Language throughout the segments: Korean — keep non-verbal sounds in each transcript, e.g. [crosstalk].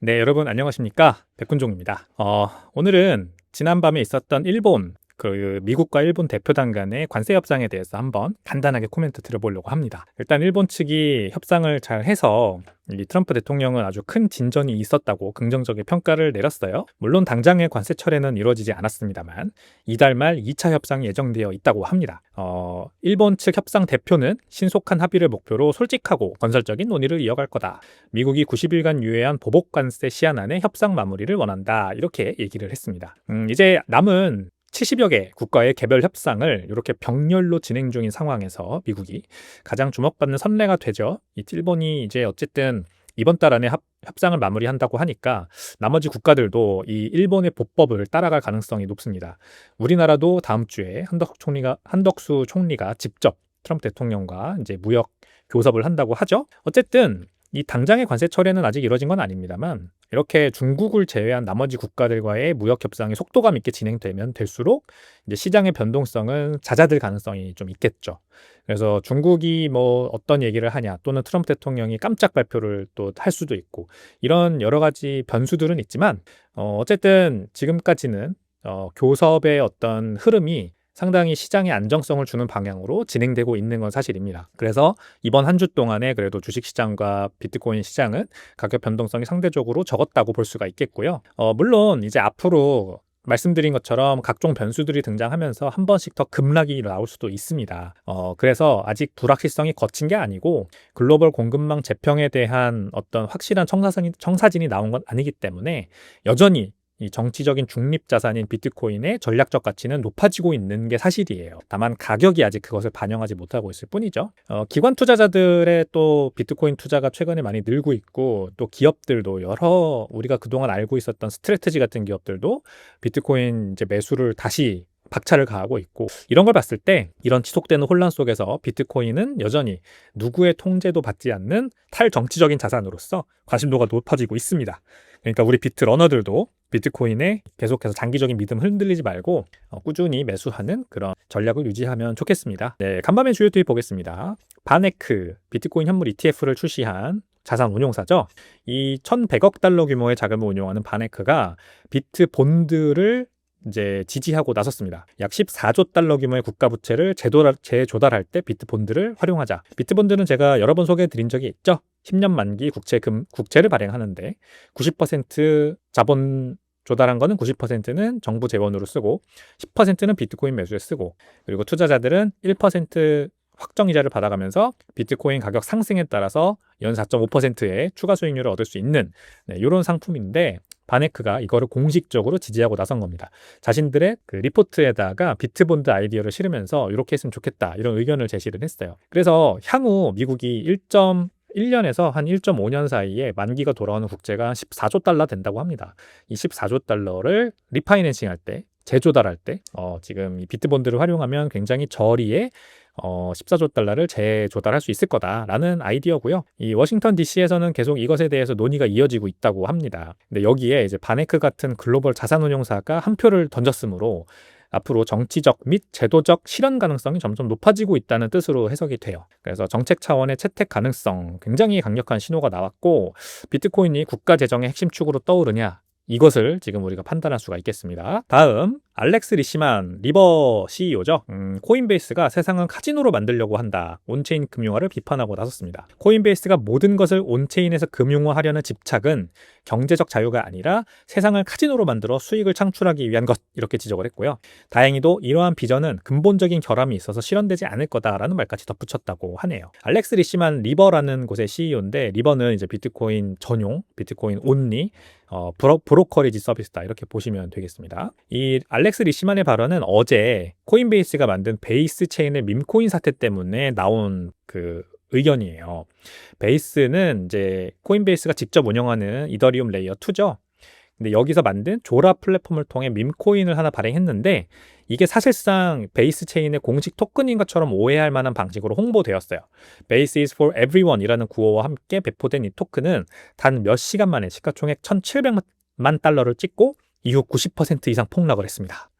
네, 여러분 안녕하십니까? 백군종입니다. 어, 오늘은 지난밤에 있었던 일본 그 미국과 일본 대표단 간의 관세 협상에 대해서 한번 간단하게 코멘트 드려보려고 합니다. 일단 일본 측이 협상을 잘 해서 이 트럼프 대통령은 아주 큰 진전이 있었다고 긍정적인 평가를 내렸어요. 물론 당장의 관세 철회는 이루어지지 않았습니다만 이달 말 2차 협상이 예정되어 있다고 합니다. 어, 일본 측 협상 대표는 신속한 합의를 목표로 솔직하고 건설적인 논의를 이어갈 거다. 미국이 90일간 유예한 보복 관세 시한 안에 협상 마무리를 원한다. 이렇게 얘기를 했습니다. 음, 이제 남은 70여 개 국가의 개별 협상을 이렇게 병렬로 진행 중인 상황에서 미국이 가장 주목받는 선례가 되죠. 이 일본이 이제 어쨌든 이번 달 안에 합, 협상을 마무리한다고 하니까 나머지 국가들도 이 일본의 보법을 따라갈 가능성이 높습니다. 우리나라도 다음 주에 한덕수 총리가 한덕수 총리가 직접 트럼프 대통령과 이제 무역 교섭을 한다고 하죠. 어쨌든 이 당장의 관세 철회는 아직 이루어진 건 아닙니다만 이렇게 중국을 제외한 나머지 국가들과의 무역 협상이 속도감 있게 진행되면 될수록 이제 시장의 변동성은 잦아들 가능성이 좀 있겠죠. 그래서 중국이 뭐 어떤 얘기를 하냐 또는 트럼프 대통령이 깜짝 발표를 또 할 수도 있고 이런 여러 가지 변수들은 있지만 어 어쨌든 지금까지는 어 교섭의 어떤 흐름이 상당히 시장에 안정성을 주는 방향으로 진행되고 있는 건 사실입니다. 그래서 이번 한 주 동안에 그래도 주식 시장과 비트코인 시장은 가격 변동성이 상대적으로 적었다고 볼 수가 있겠고요. 어, 물론 이제 앞으로 말씀드린 것처럼 각종 변수들이 등장하면서 한 번씩 더 급락이 나올 수도 있습니다. 어, 그래서 아직 불확실성이 거친 게 아니고 글로벌 공급망 재평에 대한 어떤 확실한 청사진이, 청사진이 나온 건 아니기 때문에 여전히 이 정치적인 중립 자산인 비트코인의 전략적 가치는 높아지고 있는 게 사실이에요. 다만 가격이 아직 그것을 반영하지 못하고 있을 뿐이죠. 어, 기관 투자자들의 또 비트코인 투자가 최근에 많이 늘고 있고 또 기업들도 여러 우리가 그동안 알고 있었던 스트레트지 같은 기업들도 비트코인 이제 매수를 다시 박차를 가하고 있고 이런 걸 봤을 때 이런 지속되는 혼란 속에서 비트코인은 여전히 누구의 통제도 받지 않는 탈정치적인 자산으로서 관심도가 높아지고 있습니다. 그러니까 우리 비트 러너들도 비트코인에 계속해서 장기적인 믿음 흔들리지 말고 어, 꾸준히 매수하는 그런 전략을 유지하면 좋겠습니다. 네, 간밤의 주요 투입 보겠습니다. 바네크 비트코인 현물 ETF를 출시한 자산 운용사죠. 이 1,100억 달러 규모의 자금을 운용하는 바네크가 비트 본드를 이제 지지하고 나섰습니다. 약 14조 달러 규모의 국가 부채를 재조달할 때 비트본드를 활용하자. 비트본드는 제가 여러 번 소개해 드린 적이 있죠. 10년 만기 국채 금 국채를 발행하는데 90% 자본 조달한 거는 90%는 정부 재원으로 쓰고 10%는 비트코인 매수에 쓰고 그리고 투자자들은 1% 확정 이자를 받아가면서 비트코인 가격 상승에 따라서 연 4.5%의 추가 수익률을 얻을 수 있는 네, 이런 상품인데 바네크가 이거를 공식적으로 지지하고 나선 겁니다. 자신들의 그 리포트에다가 비트본드 아이디어를 실으면서 이렇게 했으면 좋겠다 이런 의견을 제시를 했어요. 그래서 향후 미국이 1. 1년에서 한 1.5년 사이에 만기가 돌아오는 국채가 14조 달러 된다고 합니다. 이 14조 달러를 리파이낸싱 할 때, 재조달할 때, 어, 지금 이 비트본드를 활용하면 굉장히 저리에 어, 14조 달러를 재조달할 수 있을 거다라는 아이디어고요. 이 워싱턴 DC에서는 계속 이것에 대해서 논의가 이어지고 있다고 합니다. 근데 여기에 이제 바네크 같은 글로벌 자산운용사가 한 표를 던졌으므로 앞으로 정치적 및 제도적 실현 가능성이 점점 높아지고 있다는 뜻으로 해석이 돼요. 그래서 정책 차원의 채택 가능성 굉장히 강력한 신호가 나왔고 비트코인이 국가 재정의 핵심 축으로 떠오르냐 이것을 지금 우리가 판단할 수가 있겠습니다. 다음 알렉스 리시만 리버 CEO죠. 음, 코인베이스가 세상은 카지노로 만들려고 한다. 온체인 금융화를 비판하고 나섰습니다. 코인베이스가 모든 것을 온체인에서 금융화하려는 집착은 경제적 자유가 아니라 세상을 카지노로 만들어 수익을 창출하기 위한 것 이렇게 지적을 했고요. 다행히도 이러한 비전은 근본적인 결함이 있어서 실현되지 않을 거다라는 말까지 덧붙였다고 하네요. 알렉스 리시만 리버라는 곳의 CEO인데 리버는 이제 비트코인 전용, 비트코인 온리 어, 브로, 브로 커리지 서비스다 이렇게 보시면 되겠습니다. 이 알렉 알렉스 리시만의 발언은 어제 코인베이스가 만든 베이스 체인의 밈코인 사태 때문에 나온 그 의견이에요. 베이스는 이제 코인베이스가 직접 운영하는 이더리움 레이어 2죠. 근데 여기서 만든 조라 플랫폼을 통해 밈코인을 하나 발행했는데 이게 사실상 베이스 체인의 공식 토큰인 것처럼 오해할 만한 방식으로 홍보되었어요. Base is for everyone 이라는 구호와 함께 배포된 이 토큰은 단 몇 시간 만에 시가총액 1,700만 달러를 찍고 이후 90% 이상 폭락을 했습니다.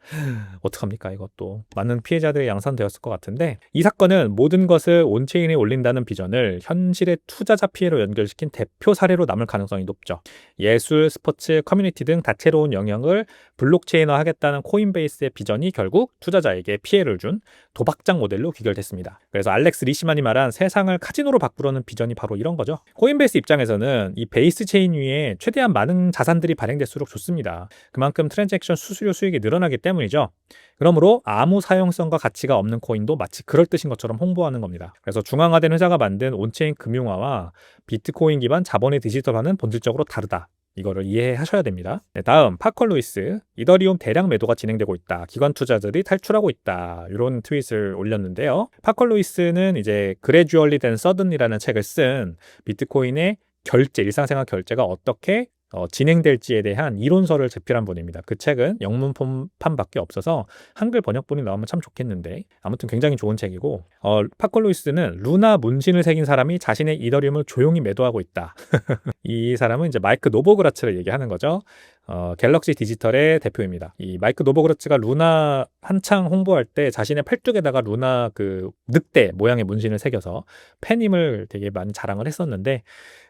어떡합니까 이것도 많은 피해자들이 양산되었을 것 같은데 이 사건은 모든 것을 온체인에 올린다는 비전을 현실의 투자자 피해로 연결시킨 대표 사례로 남을 가능성이 높죠. 예술, 스포츠, 커뮤니티 등 다채로운 영역을 블록체인화 하겠다는 코인베이스의 비전이 결국 투자자에게 피해를 준 도박장 모델로 귀결됐습니다. 그래서 알렉스 리시만이 말한 세상을 카지노로 바꾸려는 비전이 바로 이런 거죠. 코인베이스 입장에서는 이 베이스 체인 위에 최대한 많은 자산들이 발행될수록 좋습니다. 그만큼 트랜잭션 수수료 수익이 늘어나기 때문 이죠. 그러므로 아무 사용성과 가치가 없는 코인도 마치 그럴 뜻인 것처럼 홍보하는 겁니다. 그래서 중앙화된 회사가 만든 온체인 금융화와 비트코인 기반 자본의 디지털화는 본질적으로 다르다. 이거를 이해하셔야 됩니다. 네, 다음 파컬 루이스 이더리움 대량 매도가 진행되고 있다. 기관 투자자들이 탈출하고 있다. 이런 트윗을 올렸는데요. 파컬 루이스는 이제 그레주얼리 된 서든이라는 책을 쓴 비트코인의 결제 일상생활 결제가 어떻게 어, 진행될지에 대한 이론서를 제필한 분입니다. 그 책은 영문판밖에 없어서 한글 번역본이 나오면 참 좋겠는데 아무튼 굉장히 좋은 책이고 어, 파콜로이스는 루나 문신을 새긴 사람이 자신의 이더리움을 조용히 매도하고 있다. [laughs] 이 사람은 이제 마이크 노보그라츠를 얘기하는 거죠. 어, 갤럭시 디지털의 대표입니다. 이 마이크 노보그라츠가 루나 한창 홍보할 때 자신의 팔뚝에다가 루나 그 늑대 모양의 문신을 새겨서 팬임을 되게 많이 자랑을 했었는데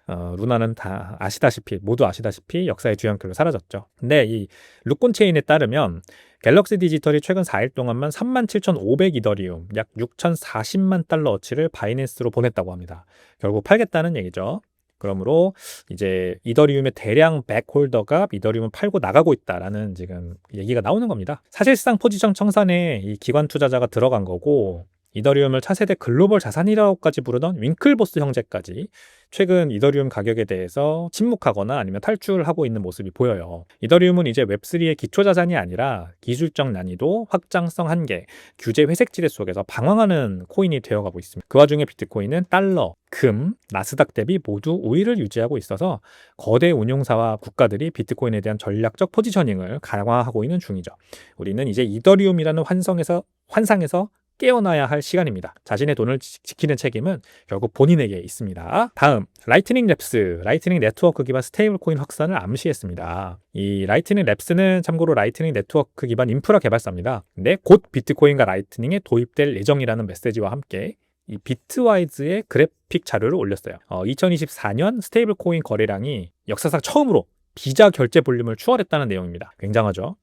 어, 루나는 다 아시다시피 모두 아시다시피 역사의 주연결로 사라졌죠. 근데 이 루콘 체인에 따르면 갤럭시 디지털이 최근 4일 동안만 37,500 이더리움, 약 6,040만 달러 어치를 바이낸스로 보냈다고 합니다. 결국 팔겠다는 얘기죠. 그러므로 이제 이더리움의 대량 백홀더가 이더리움을 팔고 나가고 있다라는 지금 얘기가 나오는 겁니다. 사실상 포지션 청산에 이 기관 투자자가 들어간 거고 이더리움을 차세대 글로벌 자산이라고까지 부르던 윙클보스 형제까지 최근 이더리움 가격에 대해서 침묵하거나 아니면 탈출하고 있는 모습이 보여요. 이더리움은 이제 웹3의 기초 자산이 아니라 기술적 난이도, 확장성 한계, 규제 회색 지대 속에서 방황하는 코인이 되어가고 있습니다. 그 와중에 비트코인은 달러, 금, 나스닥 대비 모두 우위를 유지하고 있어서 거대 운용사와 국가들이 비트코인에 대한 전략적 포지셔닝을 강화하고 있는 중이죠. 우리는 이제 이더리움이라는 환성에서 환상에서 깨어나야 할 시간입니다. 자신의 돈을 지키는 책임은 결국 본인에게 있습니다. 다음, 라이트닝 랩스, 라이트닝 네트워크 기반 스테이블 코인 확산을 암시했습니다. 이 라이트닝 랩스는 참고로 라이트닝 네트워크 기반 인프라 개발사입니다. 근데 곧 비트코인과 라이트닝에 도입될 예정이라는 메시지와 함께 이 비트와이즈의 그래픽 자료를 올렸어요. 어, 2024년 스테이블 코인 거래량이 역사상 처음으로 비자 결제 볼륨을 추월했다는 내용입니다. 굉장하죠.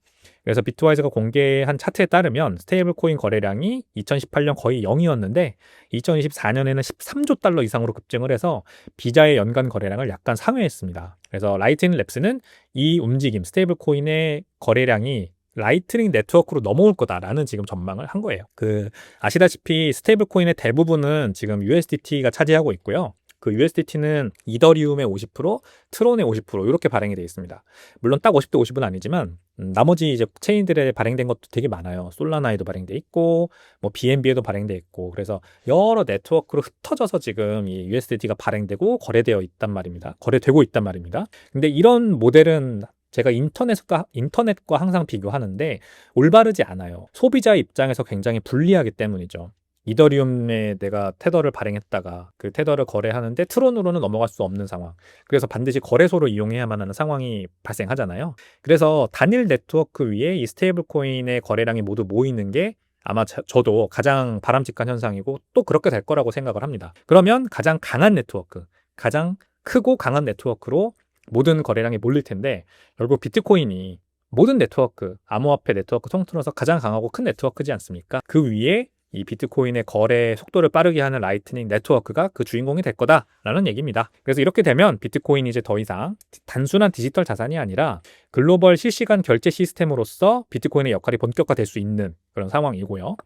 그래서 비트와이즈가 공개한 차트에 따르면 스테이블 코인 거래량이 2018년 거의 0이었는데 2024년에는 13조 달러 이상으로 급증을 해서 비자의 연간 거래량을 약간 상회했습니다. 그래서 라이트닝 랩스는 이 움직임 스테이블 코인의 거래량이 라이트닝 네트워크로 넘어올 거다라는 지금 전망을 한 거예요. 그 아시다시피 스테이블 코인의 대부분은 지금 USDT가 차지하고 있고요. 그 USDT는 이더리움의 50%, 트론의 50% 이렇게 발행이 되어 있습니다. 물론 딱 50대 50은 아니지만 음, 나머지 이제 체인들에 발행된 것도 되게 많아요. 솔라나에도 발행돼 있고 뭐 BNB에도 발행돼 있고 그래서 여러 네트워크로 흩어져서 지금 이 USDT가 발행되고 거래되어 있단 말입니다. 거래되고 있단 말입니다. 근데 이런 모델은 제가 인터넷과 인터넷과 항상 비교하는데 올바르지 않아요. 소비자 입장에서 굉장히 불리하기 때문이죠. 이더리움에 내가 테더를 발행했다가 그 테더를 거래하는데 트론으로는 넘어갈 수 없는 상황. 그래서 반드시 거래소를 이용해야만 하는 상황이 발생하잖아요. 그래서 단일 네트워크 위에 이 스테이블 코인의 거래량이 모두 모이는 게 아마 저, 도 가장 바람직한 현상이고 또 그렇게 될 거라고 생각을 합니다. 그러면 가장 강한 네트워크, 가장 크고 강한 네트워크로 모든 거래량이 몰릴 텐데 결국 비트코인이 모든 네트워크, 암호화폐 네트워크 통틀어서 가장 강하고 큰 네트워크지 않습니까? 그 위에 이 비트코인의 거래 속도를 빠르게 하는 라이트닝 네트워크가 그 주인공이 될 거다라는 얘기입니다. 그래서 이렇게 되면 비트코인이 이제 더 이상 단순한 디지털 자산이 아니라 글로벌 실시간 결제 시스템으로서 비트코인의 역할이 본격화될 수 있는 그런 상황이고요.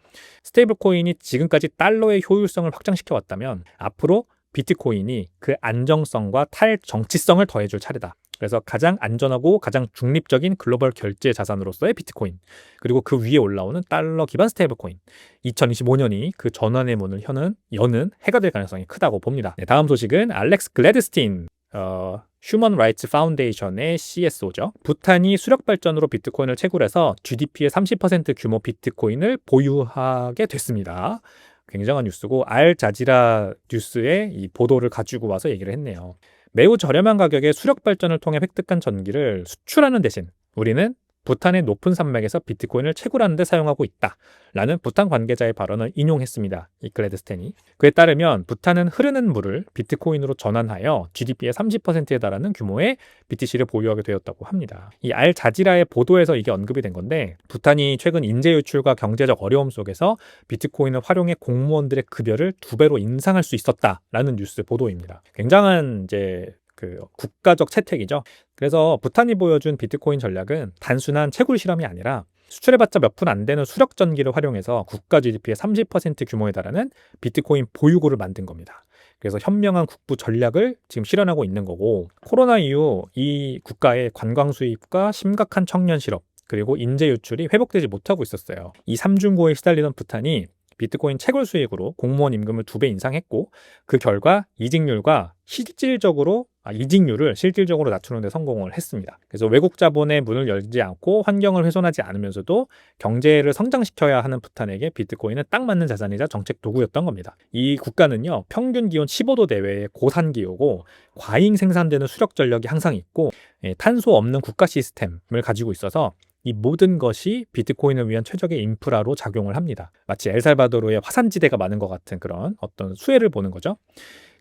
스테이블 코인이 지금까지 달러의 효율성을 확장시켜 왔다면 앞으로 비트코인이 그 안정성과 탈정치성을 더해줄 차례다. 그래서 가장 안전하고 가장 중립적인 글로벌 결제 자산으로서의 비트코인 그리고 그 위에 올라오는 달러 기반 스테이블 코인 2025년이 그 전환의 문을 여는 여는 해가 될 가능성이 크다고 봅니다. 네, 다음 소식은 알렉스 글래드스틴 어, 휴먼 라이츠 파운데이션의 CSO죠. 부탄이 수력 발전으로 비트코인을 채굴해서 GDP의 30% 규모 비트코인을 보유하게 됐습니다. 굉장한 뉴스고 알 자지라 뉴스의 이 보도를 가지고 와서 얘기를 했네요. 매우 저렴한 가격에 수력 발전을 통해 획득한 전기를 수출하는 대신 우리는 부탄의 높은 산맥에서 비트코인을 채굴하는 데 사용하고 있다. 라는 부탄 관계자의 발언을 인용했습니다. 이 글래드스텐이. 그에 따르면 부탄은 흐르는 물을 비트코인으로 전환하여 GDP의 30%에 달하는 규모의 BTC를 보유하게 되었다고 합니다. 이 알 자지라의 보도에서 이게 언급이 된 건데 부탄이 최근 인재 유출과 경제적 어려움 속에서 비트코인을 활용해 공무원들의 급여를 두 배로 인상할 수 있었다라는 뉴스 보도입니다. 굉장한 이제 그 국가적 채택이죠. 그래서 부탄이 보여준 비트코인 전략은 단순한 채굴 실험이 아니라 수출해봤자 몇 푼 안 되는 수력 전기를 활용해서 국가 GDP의 30% 규모에 달하는 비트코인 보유고를 만든 겁니다. 그래서 현명한 국부 전략을 지금 실현하고 있는 거고 코로나 이후 이 국가의 관광 수입과 심각한 청년 실업 그리고 인재 유출이 회복되지 못하고 있었어요. 이 삼중고에 시달리던 부탄이 비트코인 채굴 수익으로 공무원 임금을 두 배 인상했고 그 결과 이직률과 실질적으로 아, 이직률을 실질적으로 낮추는 데 성공을 했습니다. 그래서 외국 자본의 문을 열지 않고 환경을 훼손하지 않으면서도 경제를 성장시켜야 하는 부탄에게 비트코인은 딱 맞는 자산이자 정책 도구였던 겁니다. 이 국가는요, 평균 기온 15도 내외의 고산 기후고 과잉 생산되는 수력 전력이 항상 있고 예, 탄소 없는 국가 시스템을 가지고 있어서 이 모든 것이 비트코인을 위한 최적의 인프라로 작용을 합니다. 마치 엘살바도르의 화산지대가 많은 것 같은 그런 어떤 수혜를 보는 거죠.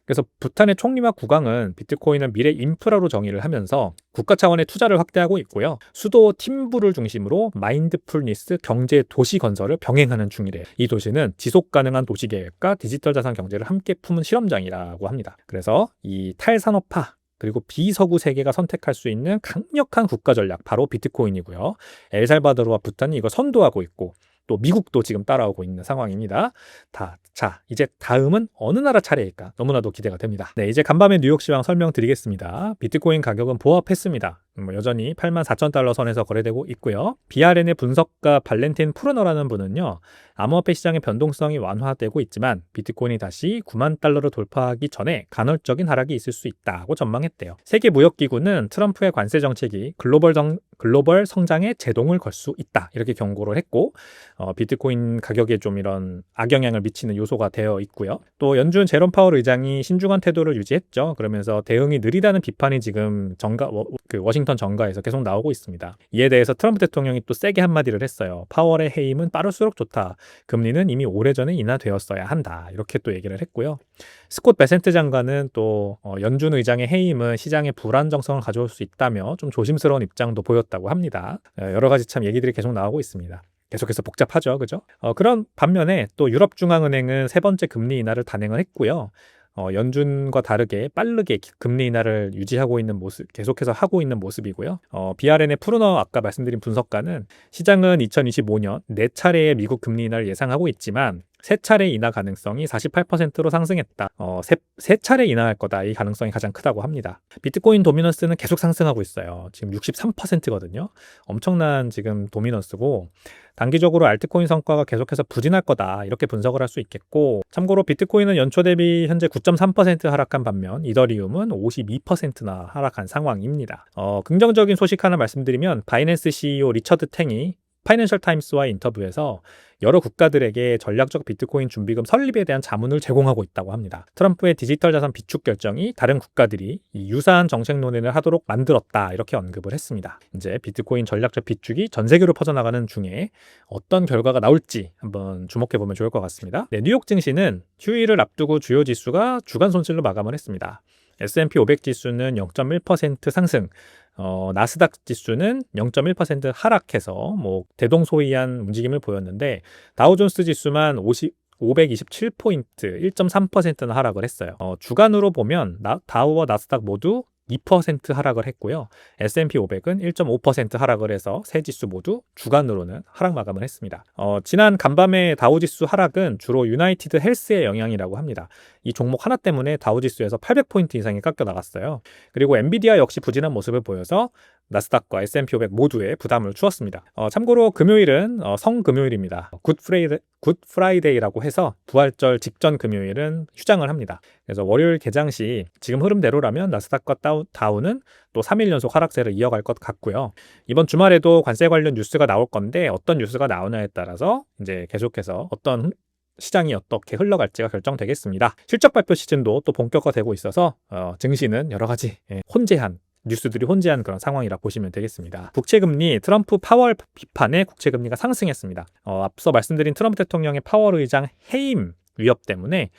그래서 부탄의 총리와 국왕은 비트코인을 미래 인프라로 정의를 하면서 국가 차원의 투자를 확대하고 있고요. 수도 팀부를 중심으로 마인드풀니스 경제 도시 건설을 병행하는 중이래요. 이 도시는 지속 가능한 도시 계획과 디지털 자산 경제를 함께 품은 실험장이라고 합니다. 그래서 이 탈산업화 그리고 비서구 세계가 선택할 수 있는 강력한 국가 전략 바로 비트코인이고요. 엘살바도르와 부탄이 이거 선도하고 있고 또 미국도 지금 따라오고 있는 상황입니다. 다, 자, 이제 다음은 어느 나라 차례일까? 너무나도 기대가 됩니다. 네, 이제 간밤에 뉴욕 시황 설명드리겠습니다. 비트코인 가격은 보합했습니다. 뭐 여전히 8만 4천 달러 선에서 거래되고 있고요. BRN의 분석가 발렌틴 푸르너라는 분은요. 암호화폐 시장의 변동성이 완화되고 있지만 비트코인이 다시 9만 달러를 돌파하기 전에 간헐적인 하락이 있을 수 있다고 전망했대요. 세계 무역기구는 트럼프의 관세 정책이 글로벌, 정, 글로벌 성장에 제동을 걸 수 있다 이렇게 경고를 했고 어, 비트코인 가격에 좀 이런 악영향을 미치는 요소가 되어 있고요. 또 연준 제롬 파월 의장이 신중한 태도를 유지했죠. 그러면서 대응이 느리다는 비판이 지금 정가 워, 그 워싱턴 정가에서 계속 나오고 있습니다. 이에 대해서 트럼프 대통령이 또 세게 한마디를 했어요. 파월의 해임은 빠를수록 좋다. 금리는 이미 오래전에 인하되었어야 한다. 이렇게 또 얘기를 했고요. 스콧 베센트 장관은 또 어, 연준 의장의 해임은 시장의 불안정성을 가져올 수 있다며 좀 조심스러운 입장도 보였다고 합니다. 어, 여러 가지 참 얘기들이 계속 나오고 있습니다. 계속해서 복잡하죠, 그죠? 어, 그런 반면에 또 유럽 중앙은행은 세 번째 금리 인하를 단행을 했고요. 어, 연준과 다르게 빠르게 금리 인하를 유지하고 있는 모습, 계속해서 하고 있는 모습이고요. 어, BRN의 푸르너 아까 말씀드린 분석가는 시장은 2025년 네 차례의 미국 금리 인하를 예상하고 있지만 세 차례 인하 가능성이 48%로 상승했다. 어, 세, 세 차례 인하할 거다. 이 가능성이 가장 크다고 합니다. 비트코인 도미넌스는 계속 상승하고 있어요. 지금 63%거든요. 엄청난 지금 도미넌스고 단기적으로 알트코인 성과가 계속해서 부진할 거다. 이렇게 분석을 할 수 있겠고 참고로 비트코인은 연초 대비 현재 9.3% 하락한 반면 이더리움은 52%나 하락한 상황입니다. 어, 긍정적인 소식 하나 말씀드리면 바이낸스 CEO 리처드 탱이 파이낸셜 타임스와 인터뷰에서 여러 국가들에게 전략적 비트코인 준비금 설립에 대한 자문을 제공하고 있다고 합니다. 트럼프의 디지털 자산 비축 결정이 다른 국가들이 유사한 정책 논의를 하도록 만들었다 이렇게 언급을 했습니다. 이제 비트코인 전략적 비축이 전 세계로 퍼져나가는 중에 어떤 결과가 나올지 한번 주목해 보면 좋을 것 같습니다. 네, 뉴욕 증시는 휴일을 앞두고 주요 지수가 주간 손실로 마감을 했습니다. S&P 500 지수는 0.1% 상승, 어, 나스닥 지수는 0.1% 하락해서 뭐 대동소이한 움직임을 보였는데 다우존스 지수만 50 527포인트 1.3%는 하락을 했어요. 어, 주간으로 보면 나, 다우와 나스닥 모두 2% 하락을 했고요. S&P 500은 1.5% 하락을 해서 세 지수 모두 주간으로는 하락 마감을 했습니다. 어, 지난 간밤의 다우지수 하락은 주로 유나이티드 헬스의 영향이라고 합니다. 이 종목 하나 때문에 다우지수에서 800포인트 이상이 깎여 나갔어요. 그리고 엔비디아 역시 부진한 모습을 보여서 나스닥과 S&P 500 모두에 부담을 주었습니다. 어, 참고로 금요일은 어, 성금요일입니다. 굿 프라이데, 굿 프라이데이라고 해서 부활절 직전 금요일은 휴장을 합니다. 그래서 월요일 개장 시 지금 흐름대로라면 나스닥과 다우, 다우는 또 3일 연속 하락세를 이어갈 것 같고요. 이번 주말에도 관세 관련 뉴스가 나올 건데 어떤 뉴스가 나오냐에 따라서 이제 계속해서 어떤 시장이 어떻게 흘러갈지가 결정되겠습니다. 실적 발표 시즌도 또 본격화되고 있어서 어, 증시는 여러 가지 예, 혼재한 뉴스들이 혼재한 그런 상황이라 보시면 되겠습니다. 국채금리 트럼프 파월 비판에 국채금리가 상승했습니다. 어, 앞서 말씀드린 트럼프 대통령의 파월 의장 해임 위협 때문에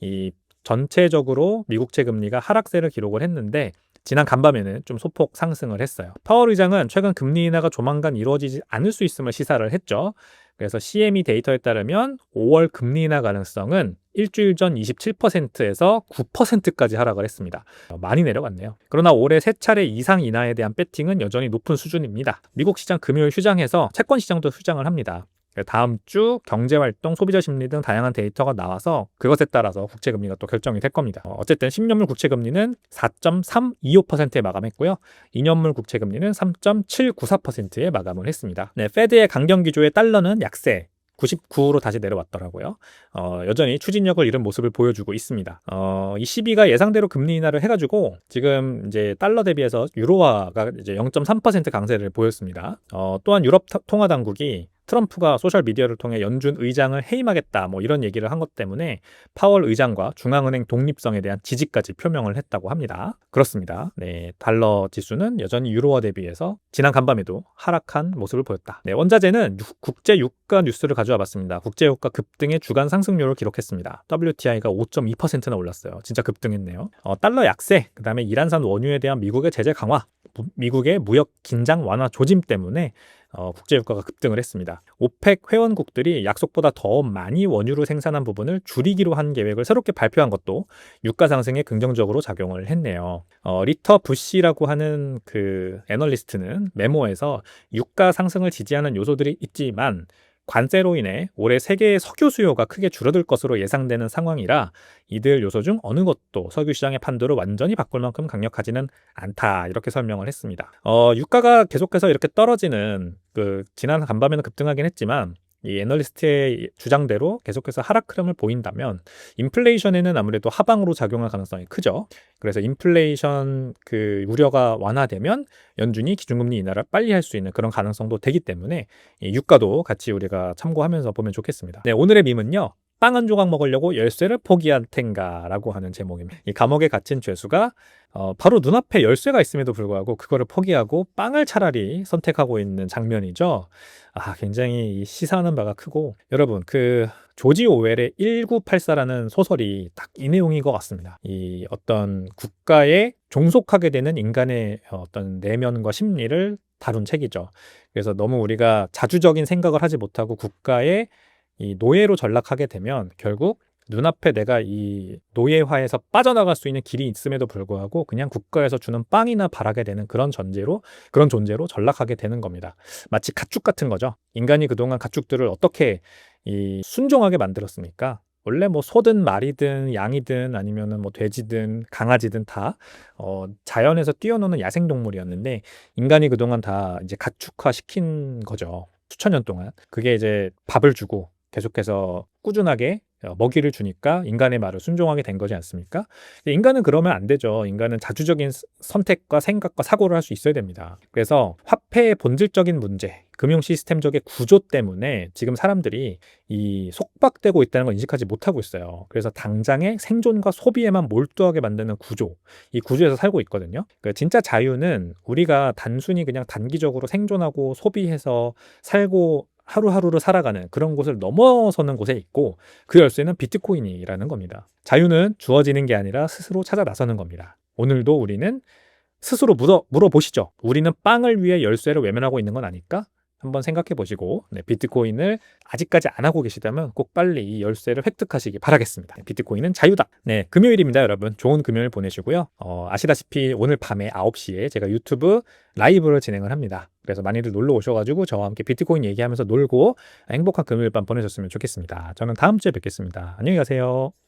이 전체적으로 미국채 금리가 하락세를 기록을 했는데 지난 간밤에는 좀 소폭 상승을 했어요. 파월 의장은 최근 금리 인하가 조만간 이루어지지 않을 수 있음을 시사를 했죠. 그래서 CME 데이터에 따르면 5월 금리 인하 가능성은 일주일 전 27%에서 9%까지 하락을 했습니다. 어, 많이 내려갔네요. 그러나 올해 세 차례 이상 인하에 대한 배팅은 여전히 높은 수준입니다. 미국 시장 금요일 휴장해서 채권 시장도 휴장을 합니다. 다음 주 경제활동, 소비자 심리 등 다양한 데이터가 나와서 그것에 따라서 국채금리가 또 결정이 될 겁니다. 어, 어쨌든 10년물 국채금리는 4.325%에 마감했고요. 2년물 국채금리는 3.794%에 마감을 했습니다. 네, 페드의 강경 기조의 달러는 약세, 99로 다시 내려왔더라고요. 어, 여전히 추진력을 잃은 모습을 보여주고 있습니다. 어, 이 시비가 예상대로 금리 인하를 해가지고 지금 이제 달러 대비해서 유로화가 이제 0.3% 강세를 보였습니다. 어, 또한 유럽 통화 당국이 트럼프가 소셜 미디어를 통해 연준 의장을 해임하겠다 뭐 이런 얘기를 한 것 때문에 파월 의장과 중앙은행 독립성에 대한 지지까지 표명을 했다고 합니다. 그렇습니다. 네, 달러 지수는 여전히 유로화 대비해서 지난 간밤에도 하락한 모습을 보였다. 네, 원자재는 유, 국제 유가 뉴스를 가져와 봤습니다. 국제 유가 급등의 주간 상승률을 기록했습니다. WTI가 5.2%나 올랐어요. 진짜 급등했네요. 어, 달러 약세, 그다음에 이란산 원유에 대한 미국의 제재 강화, 미국의 무역 긴장 완화 조짐 때문에 어, 국제 유가가 급등을 했습니다. 오펙 회원국들이 약속보다 더 많이 원유를 생산한 부분을 줄이기로 한 계획을 새롭게 발표한 것도 유가 상승에 긍정적으로 작용을 했네요. 어, 리터 부시라고 하는 그 애널리스트는 메모에서 유가 상승을 지지하는 요소들이 있지만 관세로 인해 올해 세계의 석유 수요가 크게 줄어들 것으로 예상되는 상황이라 이들 요소 중 어느 것도 석유 시장의 판도를 완전히 바꿀 만큼 강력하지는 않다 이렇게 설명을 했습니다. 어, 유가가 계속해서 이렇게 떨어지는 그 지난 간밤에는 급등하긴 했지만 이 애널리스트의 주장대로 계속해서 하락 흐름을 보인다면 인플레이션에는 아무래도 하방으로 작용할 가능성이 크죠. 그래서 인플레이션 그 우려가 완화되면 연준이 기준금리 인하를 빨리 할 수 있는 그런 가능성도 되기 때문에 이 유가도 같이 우리가 참고하면서 보면 좋겠습니다. 네, 오늘의 밈은요. 빵 한 조각 먹으려고 열쇠를 포기한 텐가라고 하는 제목입니다. 이 감옥에 갇힌 죄수가 어, 바로 눈앞에 열쇠가 있음에도 불구하고 그거를 포기하고 빵을 차라리 선택하고 있는 장면이죠. 아, 굉장히 시사하는 바가 크고 여러분 그 조지 오웰의 1984라는 소설이 딱 이 내용인 것 같습니다. 이 어떤 국가에 종속하게 되는 인간의 어떤 내면과 심리를 다룬 책이죠. 그래서 너무 우리가 자주적인 생각을 하지 못하고 국가의 이 노예로 전락하게 되면 결국 눈앞에 내가 이 노예화에서 빠져나갈 수 있는 길이 있음에도 불구하고 그냥 국가에서 주는 빵이나 바라게 되는 그런 전제로 그런 존재로 전락하게 되는 겁니다. 마치 가축 같은 거죠. 인간이 그동안 가축들을 어떻게 이 순종하게 만들었습니까? 원래 뭐 소든 말이든 양이든 아니면은 뭐 돼지든 강아지든 다 어, 자연에서 뛰어노는 야생 동물이었는데 인간이 그동안 다 이제 가축화 시킨 거죠. 수천 년 동안. 그게 이제 밥을 주고 계속해서 꾸준하게 어, 먹이를 주니까 인간의 말을 순종하게 된 거지 않습니까? 인간은 그러면 안 되죠. 인간은 자주적인 선택과 생각과 사고를 할 수 있어야 됩니다. 그래서 화폐의 본질적인 문제, 금융 시스템적의 구조 때문에 지금 사람들이 이 속박되고 있다는 걸 인식하지 못하고 있어요. 그래서 당장의 생존과 소비에만 몰두하게 만드는 구조, 이 구조에서 살고 있거든요. 그러니까 진짜 자유는 우리가 단순히 그냥 단기적으로 생존하고 소비해서 살고 하루하루를 살아가는 그런 곳을 넘어서는 곳에 있고 그 열쇠는 비트코인이라는 겁니다. 자유는 주어지는 게 아니라 스스로 찾아 나서는 겁니다. 오늘도 우리는 스스로 물어, 물어보시죠. 우리는 빵을 위해 열쇠를 외면하고 있는 건 아닐까? 한번 생각해 보시고 네, 비트코인을 아직까지 안 하고 계시다면 꼭 빨리 이 열쇠를 획득하시기 바라겠습니다. 네, 비트코인은 자유다. 네, 금요일입니다, 여러분. 좋은 금요일 보내시고요. 어, 아시다시피 오늘 밤에 9시에 제가 유튜브 라이브를 진행을 합니다. 그래서 많이들 놀러 오셔가지고 저와 함께 비트코인 얘기하면서 놀고 행복한 금요일 밤 보내셨으면 좋겠습니다. 저는 다음 주에 뵙겠습니다. 안녕히 가세요.